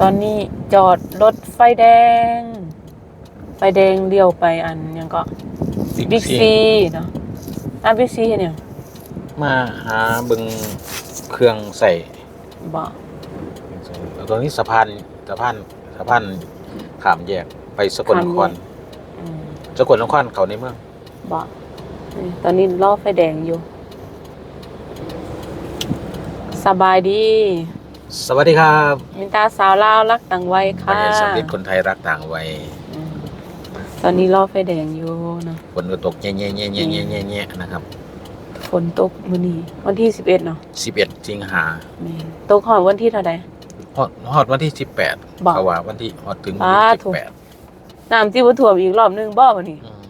ตอนนี้จอดรถไฟแดง ไฟแดงเลี้ยวไปอันยังก็บิ๊กซีเนาะอะบิ๊กซีเห็นยังมาหาเบึงเครื่องใส่บ่แล้วตรงนี้สะพานสะพานสะพานขามแยกไปสกลนครอืมสกลนครเขาในเมืองบ่นี่ตอนนี้รอไฟแดงอยู่ สบายดี สวัสดีครับมินตาสาวลาวรักต่างวัยปค่ะระเทศสำเร็จคนไทยรักต่างวัยอืมตอนนี้รอไฟแดงอยู่เนาะฝนก็ตกแง่ๆๆๆๆๆนะครับฝนตกมื้อนี้วันที่11เนาะ11สิงหาแม่นตกฮอดวันที่เท่าใดฮอดฮอดวันที่18บอกเขาว่าวันที่ฮอดถึงวันอ่าที่ถูก18น้ำที่บ่ท่วมอีกรอบหนึงบ่บัดนี้อืม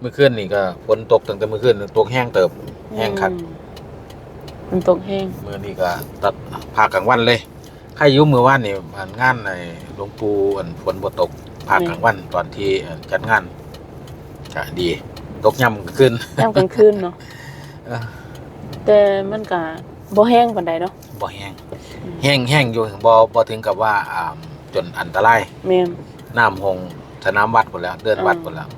เมื่อคืนนี่ก็ฝนตกตั้งแต่เมื่อคืนตกแห้งเติบแห้งคักอื มมันตกแห้งมื่อนี้ก็ตัดภาคกลางวันเลยใครอยุ่มือว่านนี่ผ่านงานในหลวงปู่อันฝนบ่ตกภาคกลางวันตอนที่เอ่อจัดงานก็ดีตกย่ำขึ้นยามกลางคืนเนาะเอ้อแต่มันก็บ่แห้งปานใดเนาะบ่แห้งแห้งแห้งอยู่บ่บ่ถึงกับว่าอ่าจนอันตรายแม่นน้ำหงสนามวัดหมดแล้ว เดินวัดหมดแล้ว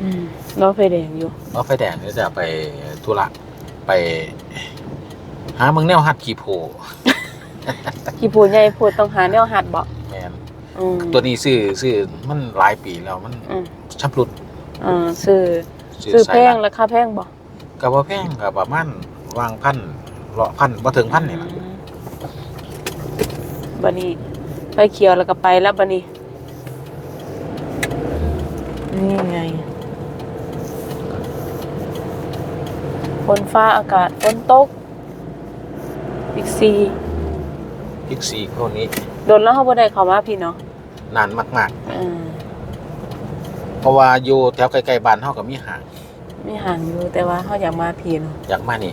อืมรอไฟแดงอยู่เพราะไฟแดงนี่จะไปธุระ ไปหาเมืองแนวหัดขี่โพขี้พูดใหญ่พูดต้องหาแนวหัดบ่แม่นอืมตัวนี้ซื้อซื้อมันหลายปีแล้วมันอืมชำรุดอ่าซื้อซื้อแพงใส่ราคาแพงบ่ก็บ่แพงก็ประมาณวางพันเลาะพันบ่ถึงพันนี่ล่ะอืมบัดนี้ไฟเขียวแล้วก็ไปแล้วบัดนี้นี่ไงฝ นฟ้าอากาศฝนตกบิ๊กซีพิกซีพวกนี้ โดนแล้วเขาบ่ได้เข้ามาพี่เนาะนานมาก อืมๆ เพราะว่าอยู่แถวใกล้ๆบ้านเฮาก็มีห้างไม่ห่างอยู่แต่ว่าเขาอยากมาพี่เนาะ อยากมานี่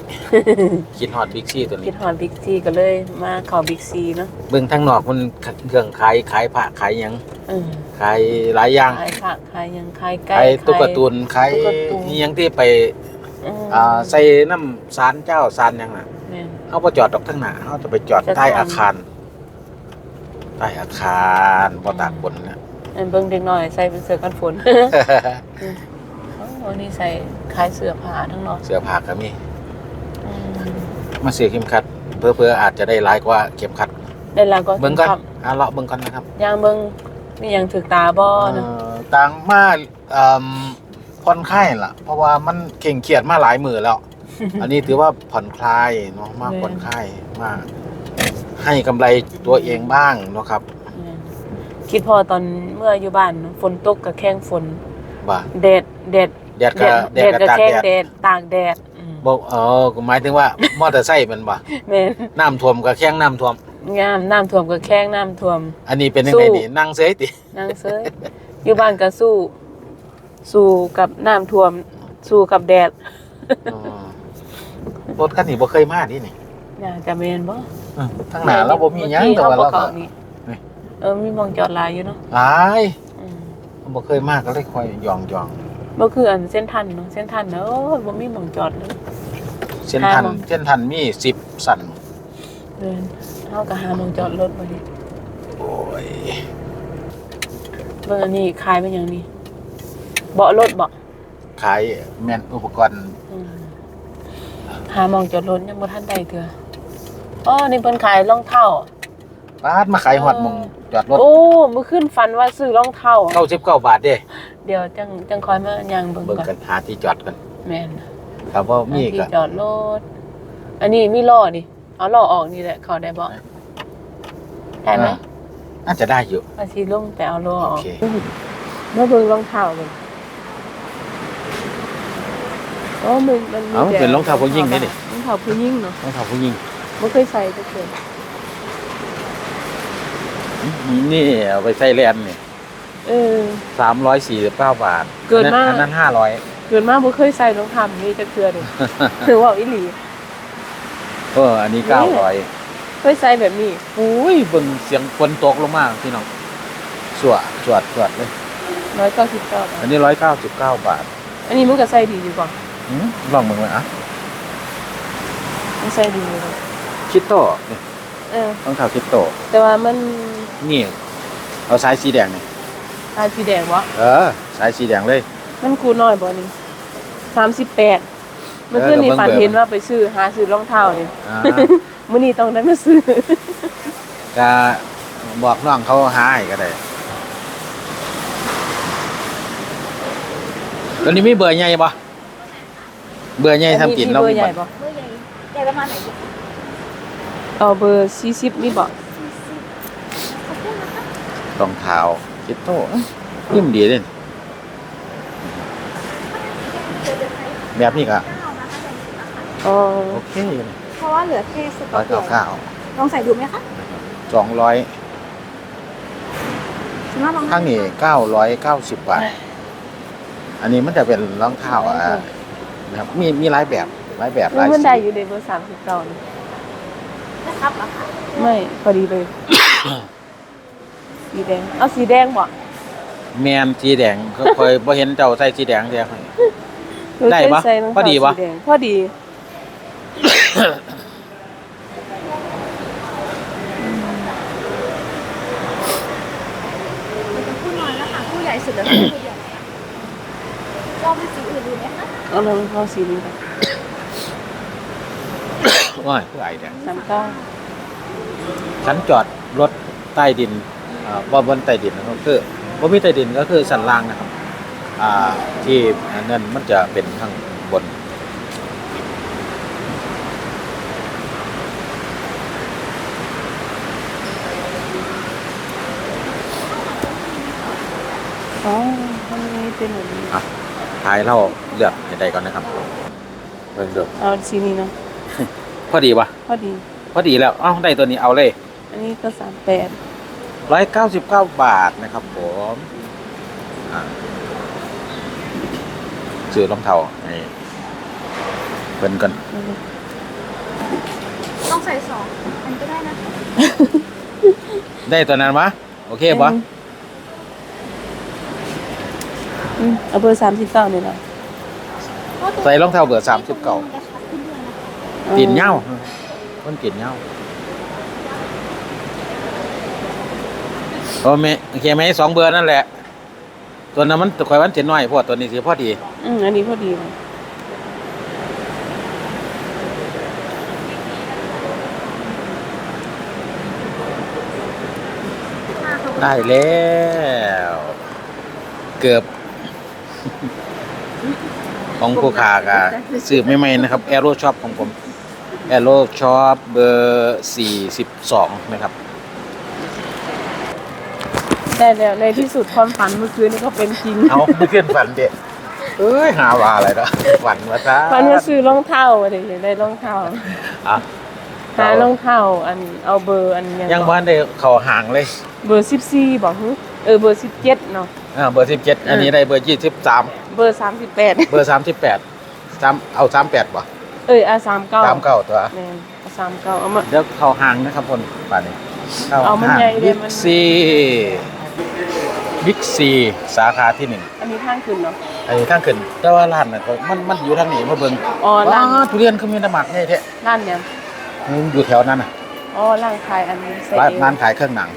คิดฮอดบิ๊กซีตัวคินี้ดฮอดบิ๊กซีก็เลยมาเข้าบิ๊กซีเนาะเบิ่งทางนอกมันเครื่องขายขายผ้าขายหยังอืมขายหลายอย่างขายผักขายหยังขายไก่ ขายตุ๊กตาตูนขายตุ๊กตาตูน อิหยังที่ไป อืมอ่าใส่น้ำสารเจ้าสารหยังน่ะแม่นเฮาบ่จอดดอกทางหน้าเฮาจะไปจอดจะใต้ทำอาคาร ใต้อาคารบ่ตากฝนนะอันเบิ่งเด็กน้อยใส่เป็นเสื้อกันฝนอ๋อนี่ใส่ขายเสื้อผ้าทั้งนอกเสื้อผ้าก็มีอืมมาซื้อเข็มขัดเพื่อๆอาจจะได้หลายกว่าเข็มขัด ได้แล้วก็เบิ่งก่อนครับอ่าเลาะเบิ่งก่อนนะครับย่างเบิ่งมีหยังถึกตาบ่นะเอ่อต่างมาเอิ่ม ผ่อนคลายล่ะ เพราะว่ามันเข่งเครียดมาหลายมือแล้ว อันนี้ถือว่าผ่อนคลายเนาะมาผ่อนคลายมาให้กำไรตัวเองบ้างเนาะครับแม่นคิดพอตอนเมื่ออยู่บ้านฝนตกกับแข้งฝนว่าแดดแดดแดดก็แดดก็กับตากแข้งแดดแดดตากแดดอืมบอกเออหมายถึงว่ามอเตอร์ไซค์มันบ่แม่นน้ำท่วมก็แข้งน้ำท่วมงามน้ำท่วมกับแข้งน้ำท่วม อันนี้เป็นยังไงสู้นี่นั่งเสยตินางเซยอยู่บ้านก็สู้ สู้กับน้ำท่วม สู้กับแดดอ๋อรถคันนี้บ่เคยมาดินี่น่าจะแม่นบ่เออทางหน้าเราบ่มีหยังแต่ว่าเมื่เราอกี้ก็เขบ่เข้นี่นี่ เออมีหมองจอดหลายอยู่เนาะหลายอืมบ่เคยมาก็เลยคอยยองยองบ่คืออันเส้นทันเนาะเส้นทันเนาะโอ้ยบ่มีหมองจอดเลยเส้นทันหาบ่เส้นทันมี10สั่นเดินเฮาก็หาหมองจอดรถบ่ดิโอ้ยเบิ่งอันนี้ขายเป็นหยังนี่ เบาะรถเบาะขายแม่นอุปกรณ์อืมหาหมองจอดรถยังบ่ทันได้เทื่ออ๋อนี่เพิ่นขายรองเท้าปาดมาขายฮอดหมองจอดรถโอ้เมื่อคืนฝันว่าซื้อรองเท้า99บาทเด้เดี๋ยวจังจังคอยมาย่างเบิ่งเบิ่งก่อนกันหาที่จอดกันแม่นครับว่ามีที่ก็จอดรถอันนี้มีล้อนี่เอาล้อออกนี่แหละเขาได้บ่ได้ไหมอ่าน่าจะได้อยู่อาชีลงไปเอาล้อออกโอเคเมื่อเบิ่งรองเท้าเลย โอ้มันมันมีเอ้าแต่เป็นรองเท้าผู้หญิงนี่ดิ รองเท้าผู้หญิงเนาะต้องถามผู้หญิงบ่เคยใส่จักเทื่อนี่เอาไปใส่แลนนี่เออ349บาทเกินมาก อันนั้น500เกิดมาบ่เคยใส่รองเท้าแบบนี้จักเทื่อเลยถือว่าอีหลี เอออันนี้นี่900เคยใส่แบบนี้ อุ้ยเบิ่งเสียงฝนตกลงมาพี่น้องสวดสวดสวดเลย 199บาทอันนี้199บาท อันนี้มันก็ใส่ดีอยู่กว่า หืมลองเบิ่งไว้อะมันใส่ดีอยู่คิดต่อนี่เออรองเท้าคิดโตแต่ว่ามันนี่ เอาสายสีแดงนี่ลายสีแดงวะเออ สายสีแดงเลย มันคูน้อยบ่นี่สามสิบแปดเมื่อคืนนี้เออฝันเบิ่งเบิ่งเห็นว่าไปซื้อหาซื้อรองเท้านี่อ่า มื้อนี้ต้องได้มาซื้อ จะบอกน้องเขาหาให้ก็ได้ตอนนี้มีเบอร์ใหญ่ปะ เบอร์ใหญ่ทำกินมีเราเบอมีร์ใหญ่บ่บ่เบอร์ใหญ่ใหญ่ประมาณไหนดีเอาเบอร์40นี่บ่ขอบคุณนะคะรองเท้าคิดโตยิ่มดีเลยเดี๋ยวจะใช้แบบนี้ก็เก้านะคะใส่ถุงนะคะอ๋อโอเคเลยเพราะว่าเหลือแค่สต็ร้ออกยเดีเก้ายวเก้าลองใส่ดูไหมคะสองร้อยสำหรับรองข้างนี้เก้าร้อยเก้าสิบบาท อันนี้มันจะเป็นรองเท้าอะ นะครับมีมีหลายแบบหลายแบบหลายมันสีได้อยู่ในเบอร์39นี่นะครับเหรอคะไม่พอดีเลย สีแดง เอาสีแดงบ่แมนสีแดงก็เคยบ่เห็นเจ้าใส่สีแดงเดียว หนูได้ปะเคยใส่รองพอเท้าดีปะ สีแดงพอดีเป็นผู้น้อยแล้วค่ะผู้ใหญ่สุดแล้วคือผู้ใหญ่ลองเป็นสีอื่นดูไหมคะ เอารองเท้าสีนี้ค่ะว้ายผู้ใหญ่แดง39ฉันจอดรถใต้ดินอ่าบ่บนใต้ดินนะครับคือบ่มีใต้ดินก็คือสันล่างนะครับอ่าที่นั่นมันจะเป็นข้างบน อ๋อทำไมเป็นแบบนี้ ท้ายเราเลือกให้ได้ก่อนนะครับเบิ่งดูเอาสีนี้เนาะพอดีปะพอดี พอดีแล้วเอ้าได้ตัวนี้เอาเลยอันนี้ก็38ร้อยเก้าสิบเก้าบาทนะครับผมอ่าซื้อรองเท้าให้เพิ่นกันลองใส่สองอันก็ได้นะคะได้ตัวนั้นมะโอเคปะ อืมเอาเบอร์39นี่ล่ะใส่รองเท้าเบอร์สามสิบเก้ามันกระชับขึ้นด้วยนะคะตีนเหย้าคนตีนเหย้าโอเมโอเคไหมสองเบอร์นั่นแหละ ตัวนั้นมันคอยวันเจ็ดน้อยเพราะว่าตัวนี้สิพอดี อืมอันนี้พอดีเลยค่ะขอบคุณได้แล้ว เกือบ ของผู้ขากะสืบไม่ไม่นะครับแอโร่ช็อปของผมแอโร่ช็อปเบอร์สี่สิบสองนะครับได้แล้วในที่สุดความฝันเมื่อคืนนี้ก็เป็นจริงเอาไม่เพื่อนฝันเด็ดเอ้ยหาว่าอะไรเนาะฝันว่าซะฝันว่าซื้อรองเท้าอะไรอย่างเงี้ยได้รองเท้าอะหารองเท้าอันเอาเบอร์อันยังบบ้านได้เขาห่างเลย เบอร์สิบสี่บอกฮึ เออเบอร์สิบเจ็ดเนาะ อ่าเบอร์สิบเจ็ดอันนี้ได้เบอร์ยี่สิบสามเบอร์สามสิบแปดเบอร์สามสิบแปดสามเอาสามแปดป่ะเอออาสามเก้าสามเก้าตัวแมนเอาสามเก้าเอามา เดี๋ยวเขาห่างนะครับคนป่านนี้เข้าเอามันห่างใหญ่เลยบิ๊กมัน ซีบิ๊กซีสาขาที่หนึ่งอันนี้ข้างขึ้นเนาะ ไอ้ทางขึ้นแต่ว่าร้านน่ะก็มันมันอยู่ทางนี้มาเบิ่งอ๋อร้านว้าทุเรียนคือมีน้ำหมักไงแท้ร้านเนี่ยมันอยู่แถวนั้นน่ะอ๋อร้านขายอันนี้ใส่ร้านเองร้านขายเครื่องหนัง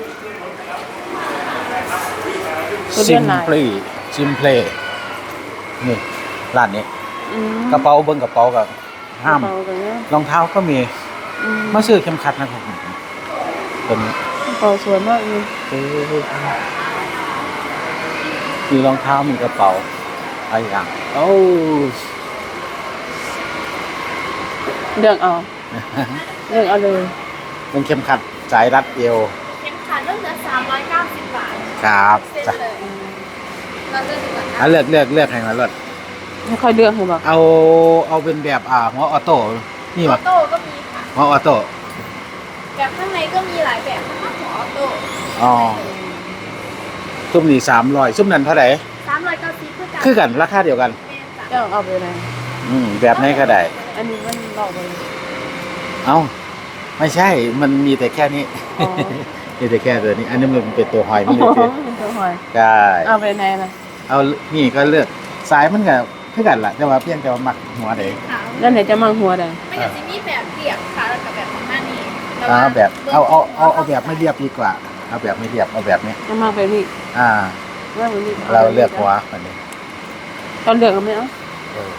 ทุเรียนหลาย Simply Simply นี่ร้านนี้ อืมกระเป๋าเบิ่งกระเป๋ากับห้าม กระเป๋กันเนี้ยรองเท้าก็มีอืมมาซื้อเข็มขัดนะครับผมตัวนี้กระเป๋าสวยมากเลยมีรองเท้ามีกระเป๋าอะไรอย่างโอ้เลือกเอาเลือกเอาเลยเป็นเข็มขัดสายรัดเอวเข็มขัดเริ่มเหลือสามร้อยเก้าสิบบาทครับเส้นจ้ะเลย เราเลือกดีกว่าอะเลือกเลือกเลือกให้มาเลือกไม่ค่อยเลือกให้บอกเอาเอาเป็นแบบอ่าหัวออโต้นี่อวะอโต้ก็มีค่ะ หัวออโต้แบบข้างในก็มีหลายแบบนะคะหัวออโต้อ๋อซุ่มนี่สามร้อยซุ่มนั้นเท่าไหร่สามร้อยเก้าสิบเพื่อกันคือกันราคาเดียวกัน แม่นจ้ะเลือกเอาไปเลยอืมแบบไหนก็ได้ อันนี้มันหลอกไปเลยเอาไม่ใช่มันมีแต่แค่นี้ อ๋อมีแต่แค่ตัวนี้ อันนี้มันเป็นตัวหอยมันเลยอ๋อคือเป็นตัวหอยได้เอาไปไหนล่ะ เอานี่ก็เลือกสายมันก็คือกันล่ะแต่ว่าเพียงแต่ว่ามักหัวเด็ก ขาวแล้วไหนจะมังหัวได้ไม่อยากจะมีแบบเปียกค่ะแล้วกับแบบของหน้านี่เอาแบบเอาเอาเอาเอาแบบไม่เรียบดีกว่า เอาแบบไม่เรียบเอาแบบนี้เอามาไปนี่อ่ามาไปนี่เราเลือกหัวอันนี้ตอนเลือกก็ไม่เอาเออ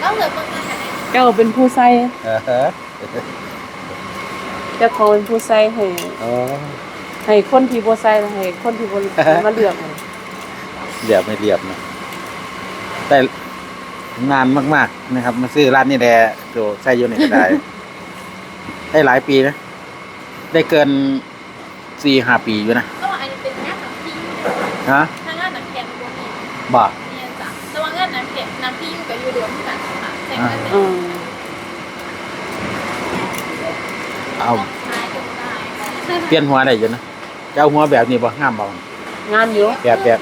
แล้วเหลือเบอร์เงินอะไรเจ้าเป็นผู้ใส่เออเฮ้อเจ้าของเป็นผู้ใส่ให้โอ้ให้คนที่บ่ใส่แล้วให้คนที่บ่มาเลือกเอา เรียบไม่เรียบนะแต่นานมาก ๆ นะครับ มาซื้อร้านนี้แหละโจใส่อยู่ในกระไดได้หลายปีนะ ได้เกินสี่ห้าปีอยู่นะก็อันนี้เป็นงานหนังพี่ยูเนี่ยฮะถ้างานหนังแกนมันมีบ่าเนี่ยจ้ะแต่ว่างานหนังแกนหนังพี่ยูกับยูรวมที่กันค่ะแต่งกันเป็นอืมเอาใช่ดูได้เปลี่ยนหัวได้อยู่นะจะเอาหัวแบบนี้บ่งามบ่งานอยู่แบบแบบ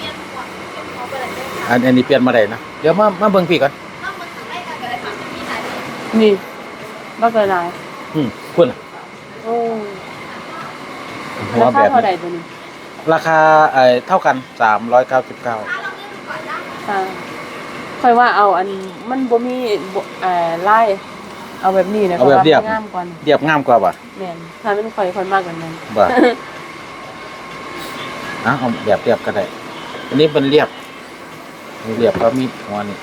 อันอันนี้เปลี่ยนมาได้นะ เดี๋ยวมามาเบิ่งพี่ก่อน ถ้ามันทำได้กันก็ได้ค่ะมีหลายแบบนี่บ่เกินหลายอืมคุณน่ะโอ้หัวราแบคาบเท่าใดนี้ตัวนี้ราคาเอ่อเท่ากันสามร้อยเก้าสิบเก้าถ้าเราเลือกดูก่อนได้ค่ะค่อยว่าเอาอันมันบ่มีบ่เอ่อลายเอาแบบนี้นะเอาแบบเรียบ พราะว่ามันงามกว่าเรียบงามกว่าบ่ะแม่นถ้ามันค่อยค่อยมากกว่านั้นบ่ะอะเอาแบบเรียบก็ได้ อันนี้มันเรียบมี เรียบก็มีหัวนี่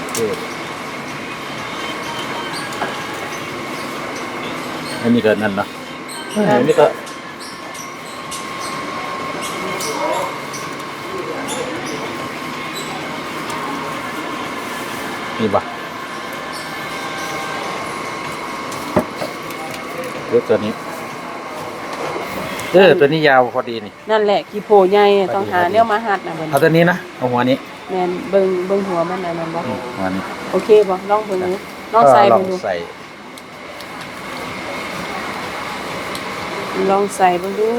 โอเคอันนี้ก็นั่นเนาะอันนี้ก็นี่ปะเลือกตัวนี้ เออตัวนี้ยาวพอดีนี่ นั่นแหละกี่โพใหญ่อะต้องหาแนวมาหัดนะเบิ่นเอาตัวนี้นะเอาหัวนี้แม่นเบิ่งเบิ่งหัวมันอันนั้นบ่อืมหัวนี้โอเคบ่ลองเบิ่งดูลองใส่ก็ลอเบิ่งงดูใส่ลองใส่เบิ่งดู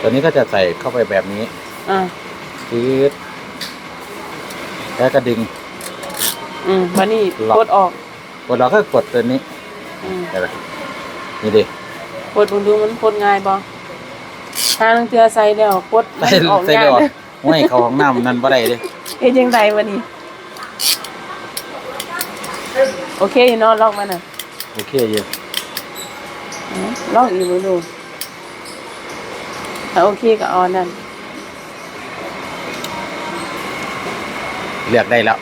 ตัวนี้ก็จะใส่เข้าไปแบบนี้อะชืดแล้วก็ดึง อืมบัดนี้ล็อกกดออกกดเราก็กดตัวนี้อืมได้ไหม นี่ดิกดเบิ่งดูมันกดง่ายบ่ทางเทื่อใส่แล้วกดมัใส่นออกใส่ยากดอกไม่เขาห้องน้ำนั่นบ่ได้เดิเฮ็ดจังไดวะนี่โอเคอยู่เนาะลองมันน่ะโอเคอยู่อืมลองอีกเบิ่งดูถ้าโอเคก็เอาอันนั่นเลือกได้แล้ว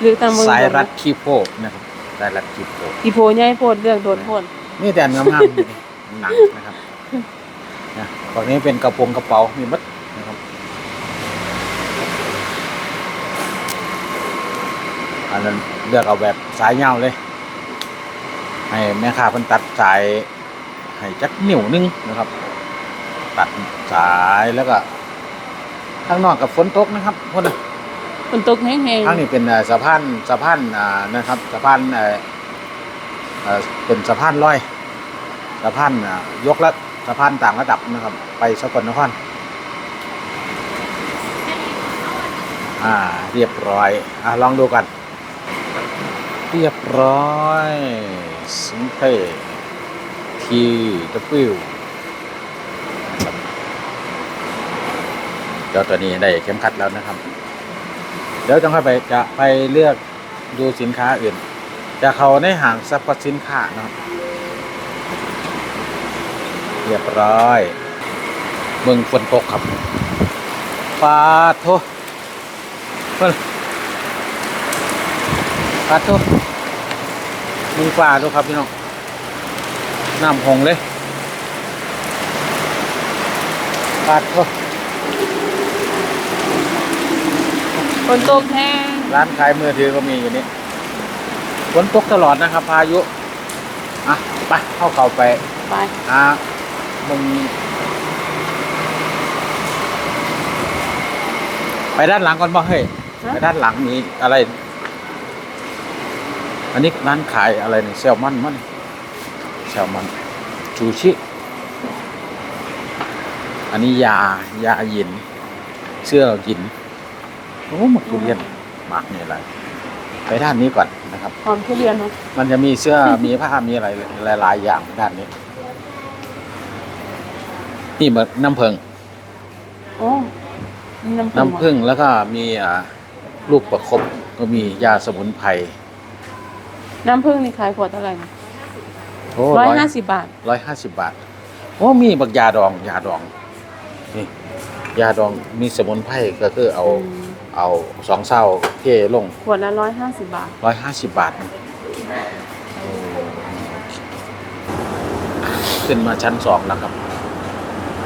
เลือกตามมือสายรัดคีโพกนะครับ สายรัดคีโพกอีโพใหญ่โพดเลือกโดนโพดนี่แต่งามๆอยู่นี่หนังนะครับนะฝั่งนี้เป็นกระโปรงกระเป๋ามีมัดนะครับอันนั้นเลือกเอาแบบสายยาวเลย ให้แม่ค้าเพิ่นตัดสายให้จักนิ้วหนึงนะครับ ตัดสายแล้วก็ข้างนอกกับฝนตกนะครับพวกนะ ฝนตกแห้งข้างนี้เป็นสะพานสะพานนะครับสะพานเป็นสะพานลอยสะพานยกระสะพานต่างระดับนะครับ ไปสกลนครอ่าเรียบร้อยอะลองดูกัน เรียบร้อยสิงเททีตะปิวเจ้าตัวนี้ได้เข็มขัดแล้วนะครับ เดี๋ยวจะค่อยไปจะไปเลือกดูสินค้าอื่น จะเขาในห้างสรรพสินค้านะครับเรียบร้อยเมืองฝนตกครับปาโทเพิ่นปาโทมึงฟ้าดูครับพี่น้องน้ำหงเลยปาโท ฝนตกแห้งร้านขายมือถือก็มีอยู่นี่ฝนตกตลอดนะครับ พายุ อะ ไป เข้าเขาไป ไปอะมึงไปด้านหลังก่อนบ่เฮ้ยไปด้านหลังมีอะไร อันนี้ร้านขายอะไรนี่แซลมอนมันแซลมอนชูชิ อันนี้ยายาหยิน เสื้อหยิน โอ้หมกทุเรียนหมากนี่อะไรไปด้านนี้ก่อนนะครับ หอมทุเรียนเนาะมันจะมีเสื้อ มีผ้า มีอะไรหลาย ๆ อย่างด้านนี้ นี่เหมือนน้ำผึ้งโอ้มีน้ำผึ้งน้ำผึ้งแล้วก็มีอ่าลูกประคบก็มียาสมุนไพร น้ำผึ้งนี่ขายขวดเท่าไหร่โอ้ร้ร้ออยยห้าสิบบาทร้อยห้าสิบบาท โอ้มีบักยาดอง ยาดอง นี่ ยาดอง มีสมุนไพรก็คือเอา เอาสองเศร้าเทลงขวดละร้อยห้าสิบบาทร้อยห้าสิบบาทขึ้นมาชั้นสองแล้วครับ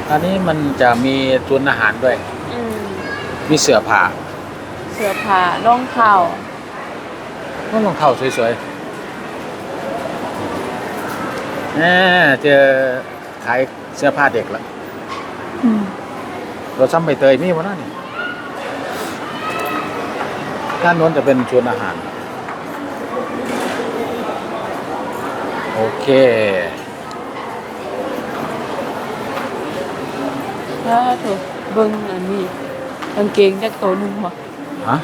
อันนี้มันจะมีทุนอาหารด้วย อืมมีเสื้อผ้าเสื้อผ้ารองเท้าก็รองเท้าสวยๆแหมเจอขายเสื้อผ้าเด็กละอืมเราซ้ำใบเตยมีวะนั่น ด้านโน้นจะเป็นชวนอาหาร โอเคถ้าถูกเบิ่งอันนี้กางเกงจักตัวหนึงบ่ฮะ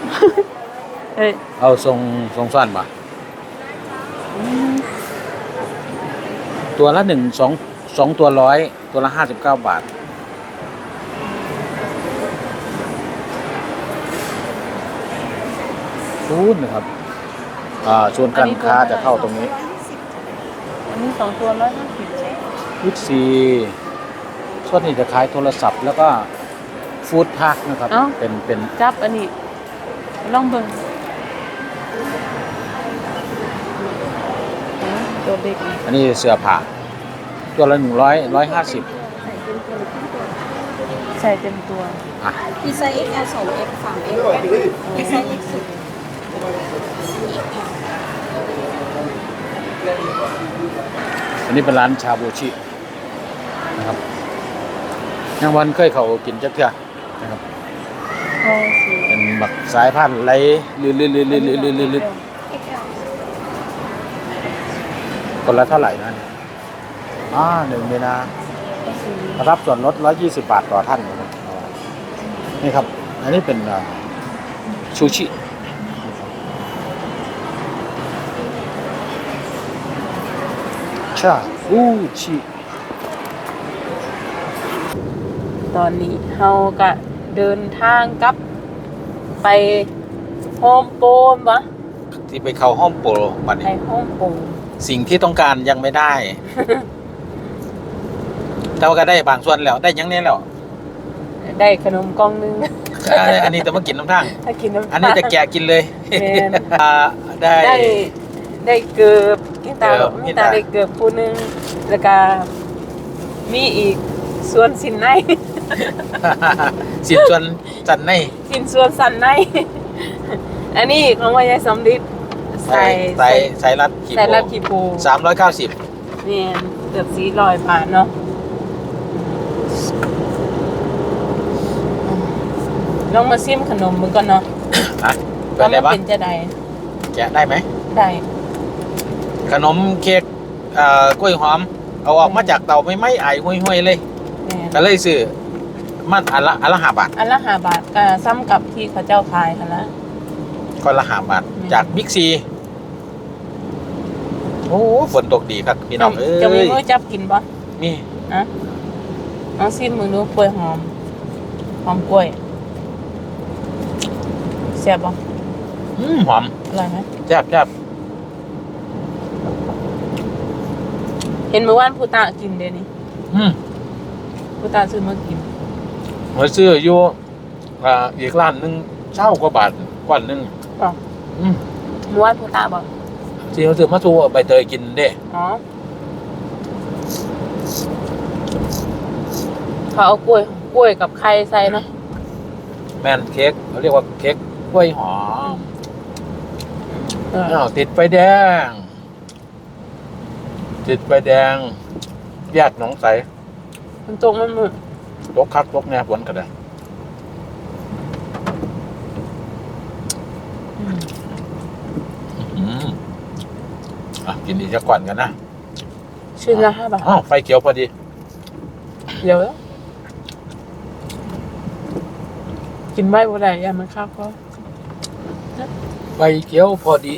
เอ้ยเอาทรงทรงสั้นปะอืมตัวละหนึ่งสองสองตัวร้อยตัวละห้าสิบเก้าบาท ซูนนะครับอ่าชวนการค้าจะเข้าตรงนี้อันนี้สองตัวร้อยห้าสิบวิตซีส่วนนี้จะขายโทรศัพท์แล้วก็ฟู้ดพาร์คนะครับเป็นเป็นจับอันนี้ลองเบิ่งอ๋อตัวเด็กนี่อันนี้เสื้อผ้าตัวละหนึ่งร้อยร้อยห้าสิบใส่เต็มตัว อะ มีไซส์ XL 2 X 3 X มีไซส์ X สุด อันนี้เป็นร้านชาบูชินะครับยังวันเคยเขากินจักเทื่อนะครับเป็นแบบสายพันธุ์ไหลื่นลื่นลื่นลื่นลื่นลื่นลื่นคนละเท่าไหร่นะอ่าหนึ่งเมนารับส่วนลดร้อยี่สิบาทต่อท่านนี่ครับ อันนี้เป็นชูชิ ชาบูชิตอนนี้เฮาก็เดินทางกลับไปโฮมโปรมวะที่ไปเข้าห้องโปรบัดไปนี้โฮมโปรสิ่งที่ต้องการยังไม่ได้ แต่ว่าก็ได้บางส่วนแล้วได้ยังแนี้แล้วได้ขนมกล่องหนึงอ่าอันนี้แต่มากินน้ำทาง ถ้ากินน้ำอันนี้จะแกะกินเลยแม่นอ่าได้ได้ ได้เกือบกีตาเกือบมีตากีตาได้เกือบผู้หนึงแล้วก็มีอีกส่วนสินในสินส่วนจันในสินส่วนสันในอันนี้ของวายายสำลิดใส่ใส่ใส่รัดขีใส่ลัดขีปูสามร้อยเก้าสิบเนี่ยเกือบสีลอยบาทเนาะลองมาซิมขนมมึงก่อนเนาะอะเป็ว่านไรมันบ้างเป็นจะใดแกะได้ไหมได้ ขนมเค้กเอ่อกล้วยหอม เอาออกมาจากเตาไม่ไหม้ไอห่วยๆเลยเนี่ยก็เลยซื้อมันอันละอันละห้าบาทอันละห้าบาทก็ซ้ำกับที่เขาเจ้าขายค่ะละ ก็ละห้าบาท อืม จากบิ๊กซี โอ้ฝนตกดีครับพี่น้องเอ้จะมียมือจับกินปะนี่อะลองซิมมึงดูกล้วยหอม หอมกล้วยแซ่บปะอืมหอม อร่อยไหม แซ่บแซ่บ เห็นเมื่อวานผู้ตากินเดี๋ยวนี้อืมผู้ตาซื้อมากินมาซื้ออยู่อ่าอีกร้านหนึงเช่ากว่าบาทกว่านึงอ๋ออืมเมื่อวานผู้ตาบอกที่เขาซื้อมาสู่ใบเตยกินเด้อ๋อเขาเอากล้วยกล้วยกับไข่ใส่เนาะแมนเค้กเขาเรียกว่าเค้กกล้วยหอมเอออ้าวติดไฟแดง ติดไฟแดงแยกหนองใสมันตรงมันมือตกคักตกแน่ฝนกันเลยอืมอืมอะกินอีกสักก่อนกันนะชิ้นละห้าบาท อ้าวไฟเขียวพอดี เดี๋ยวแล้วกินไม่บ่ได้อย่ามันข้าวก็ไฟเขียวพอดี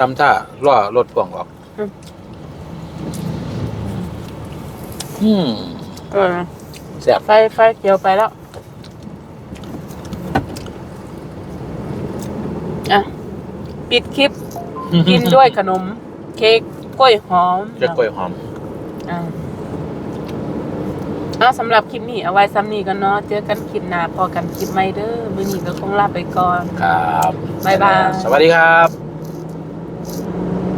ทำท่าล่อรถพ่วงออก อืมเออแซ่บไฟไฟเขียวไปแล้ว อะ ปิดคลิป กินด้วยขนม เค้กกล้วยหอมเค้กกล้วยหอมอ่าเอาสำหรับคลิปนี้เอาไว้ซ้ำนี้กันเนาะ เจอกันคลิปหน้าพอกันคลิปใหม่เด้อ มื้อนี้ก็คงลาไปก่อน ครับ บ๊ายบาย สวัสดีครับ